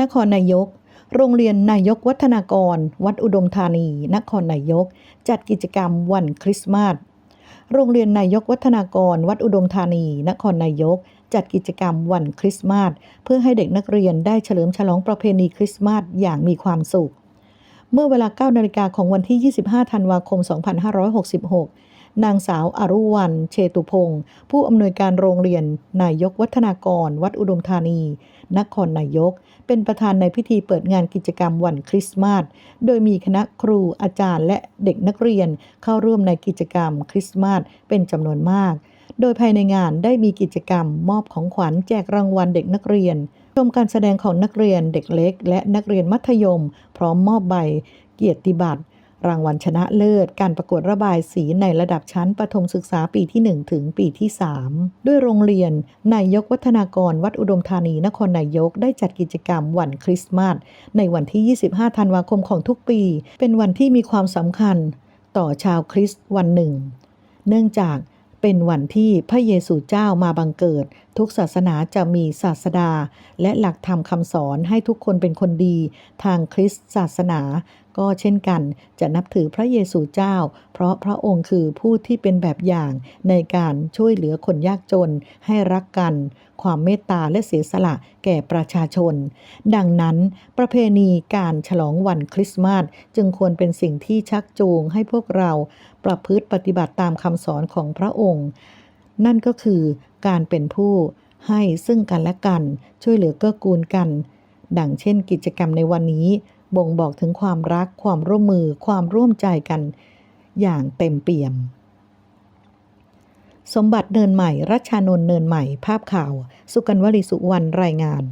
นครนายก โรงเรียนนายกวัฒนากร วัดอุดมธานี นครนายก จัดกิจกรรมวันคริสต์มาส โรงเรียนนายกวัฒนากร วัดอุดมธานี นครนายก จัดกิจกรรมวันคริสต์มาส เพื่อให้เด็กนักเรียนได้เฉลิมฉลองประเพณีคริสต์มาสอย่างมีความสุข เมื่อเวลา9นาฬิกาของวันที่ 25 ธันวาคม 2566 นางสาวอรุวรรณเชตุพงศ์ผู้อำนวยการโรงเรียน นายกวัฒนากร วัดอุดมธานี นครนายก เป็นประธานในพิธีเปิดงานกิจกรรมวันคริสต์มาส โดยมีคณะครูอาจารย์และเด็กนักเรียนเข้าร่วมในกิจกรรมคริสต์มาสเป็นจำนวนมาก โดยภายในงานได้มีกิจกรรมมอบของขวัญแจกรางวัลเด็กนักเรียน ชมการแสดงของนักเรียนเด็กเล็ก และนักเรียนมัธยม พร้อมมอบใบ เกียรติบัตร รางวัลชนะเลิศ การประกวดระบายสีในระดับชั้นประถมศึกษาปีที่ 1 ถึงปีที่ 3 ด้วยโรงเรียน นายกวัฒนากรวัดอุดมธานีนครนายกได้จัดกิจกรรมวันคริสต์มาสในวันที่ 25 ธันวาคมของทุกปี เป็นวันที่มีความสำคัญ ต่อชาวคริสต์วันหนึ่ง เนื่องจากเป็นวันที่พระเยซูเจ้ามาบังเกิด ทุกศาสนาจะมีศาสดา และหลักธรรมคำสอนให้ทุกคนเป็นคนดี ทางคริสต์ศาสนา ก็เช่นกัน จะนับถือพระเยซูเจ้า เพราะพระองค์คือผู้ที่เป็นแบบอย่างในการช่วยเหลือคนยากจนให้รักกัน ความเมตตาและเสียสละแก่ประชาชน ดังนั้น ประเพณีการฉลองวันคริสต์มาสจึงควรเป็นสิ่งที่ชักจูงให้พวกเราประพฤติปฏิบัติตามคำสอนของพระองค์ นั่นก็คือการเป็นผู้ให้ซึ่งกันและกัน ช่วยเหลือเกื้อกูลกัน ดังเช่นกิจกรรมในวันนี้ บ่งบอกถึงความรักความร่วมมือความร่วมใจกัน อย่างเต็มเปี่ยม สมบัติเนินใหม่ รัชานนท์เนินใหม่ ภาพข่าว สุกันวลีสุวรรณรายงาน